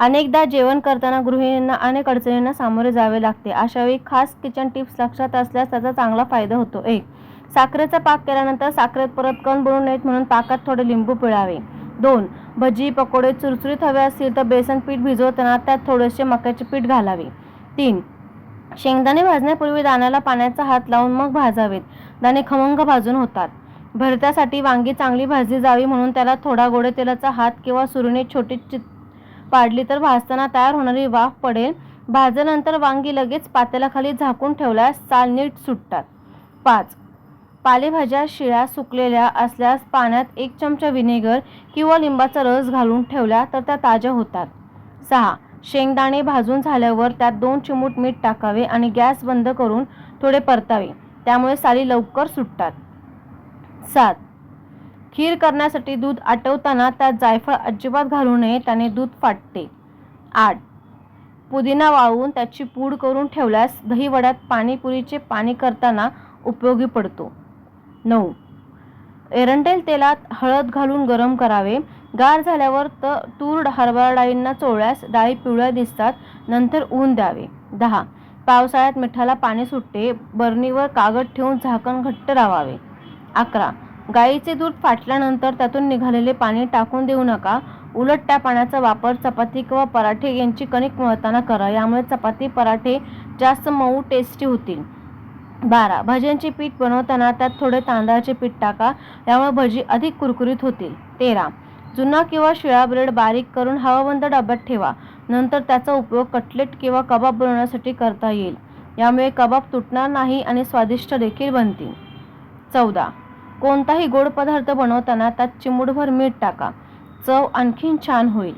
अनेकदा जेवण करताना गृहिणींना अनेक अडचणींना सामोरे जावे लागते. अशावेळी खास किचन टिप्स लक्षात असल्यास त्याचा चांगला फायदा होतो. एक साखरेचा पाक केल्यानंतर साखरेत परत कण बनू नयेत म्हणून पाकात थोडे लिंबू पिळावे. दोन भजी पकोडे चुरचुरीत हवे असतील तर बेसन पीठ भिजवताना त्यात थोडेसे मक्याचे पीठ घालावे. तीन शेंगदाणे भाजण्यापूर्वी दाण्याला पाण्याचा हात लावून मग भाजावेत. दाणे खमंग भाजून होतात. भरत्यासाठी वांगी चांगली भाजली जावी म्हणून त्याला थोडा गोडे तेलाचा हात किंवा सुरुने छोटी चित पाडली तर भाजताना तयार होणारी वाफ पडेल. भाजल्यानंतर वांगी लगेच पातेल्याखाली झाकून ठेवल्यास साल नीट सुटतात. पाच. पालेभाज्या शिळ्या सुकलेल्या असल्यास पाण्यात एक चमचा व्हिनेगर किंवा लिंबाचा रस घालून ठेवल्या तर त्या ताज्या होतात. सहा. शेंगदाणे भाजून झाल्यावर त्यात दोन चिमूट मीठ टाकावे आणि गॅस बंद करून थोडे परतावे. त्यामुळे साली लवकर सुटतात. सात. खीर करण्यासाठी दूध आटवताना त्यात जायफळ अजिबात घालू नये त्याने दूध फाटते. आठ. पुदिना वाळवून त्याची पूड करून ठेवल्यास दहीवड्यात पाणीपुरीचे पाणी करताना उपयोगी पडतो. नऊ. एरंडेल तेलात हळद घालून गरम करावे. गार झाल्यावर त तूर हरभरा डाळींना चोळल्यास डाळी पिवळ्या दिसतात नंतर ऊन द्यावे. दहा. पावसाळ्यात मिठाला पाणी सुटते बरणीवर कागद ठेवून झाकण घट्ट रावावे. अकरा. गाईचे दूध फाटल्यानंतर त्यातून निघालेले पाणी टाकून देऊ नका. उलट त्या पाण्याचा वापर चपाती किंवा पराठे यांची कणिक मळताना करा. यामुळे चपाती पराठे जास्त मऊ टेस्टी होतील. बारा. भाज्यांचे पीठ बनवताना त्यात थोडे तांदळाचे पीठ टाका. यामुळे भजी अधिक कुरकुरीत होतील. तेरा. जुना किंवा शिळा ब्रेड बारीक करून हवाबंद डब्यात ठेवा. नंतर त्याचा उपयोग कटलेट किंवा कबाब बनवण्यासाठी करता येईल. यामुळे कबाब तुटणार नाही आणि स्वादिष्ट देखील बनतील. चौदा. कोणताही गोड पदार्थ बनवताना त्यात चिमूटभर मीठ टाका. चव आणखीन छान होईल.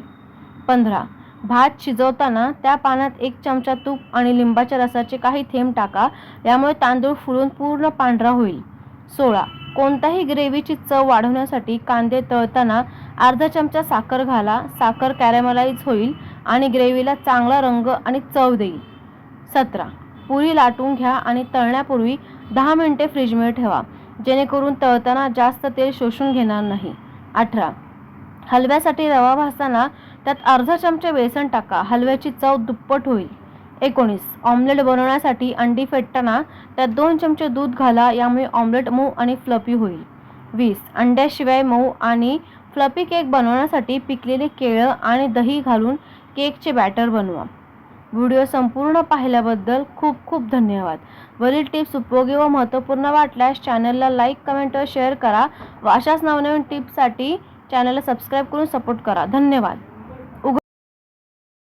पंधरा. भात शिजवताना त्या पाण्यात एक चमचा तूप आणि लिंबाच्या रसाचे काही थेंब टाका. यामुळे तांदूळ फुलून पूर्ण पांढरा होईल. सोळा. कोणत्याही ग्रेव्हीची चव वाढवण्यासाठी कांदे तळताना अर्धा चमचा साखर घाला. साखर कॅरेमलाइज होईल आणि ग्रेव्हीला चांगला रंग आणि चव देईल. सतरा. पुरी लाटून घ्या आणि तळण्यापूर्वी दहा मिनिटे फ्रीजमध्ये ठेवा. जेणेकरून तळताना जास्त तेल शोषून घेणार नाही. अठरा. हलव्यासाठी रवा भाजताना त्यात अर्धा चमचा बेसन टाका. हलव्याची चव दुप्पट होईल. एकोणीस. ऑमलेट बनवण्यासाठी अंडी फेटताना त्यात दोन चमचे दूध घाला. यामुळे ऑमलेट मऊ आणि फ्लपी होईल. वीस. अंड्याशिवाय मऊ आणि फ्लपी केक बनवण्यासाठी पिकलेले केळं आणि दही घालून केकचे बॅटर बनवा. व्हिडिओ संपूर्ण पाहिल्याबद्दल खूप खूप धन्यवाद. वरील टिप्स उपयोगी व महत्त्वपूर्ण वाटल्यास चॅनलला लाईक कमेंट व शेअर करा व अशाच नवनवीन टिप्ससाठी चॅनलला सबस्क्राईब करून सपोर्ट करा. धन्यवाद.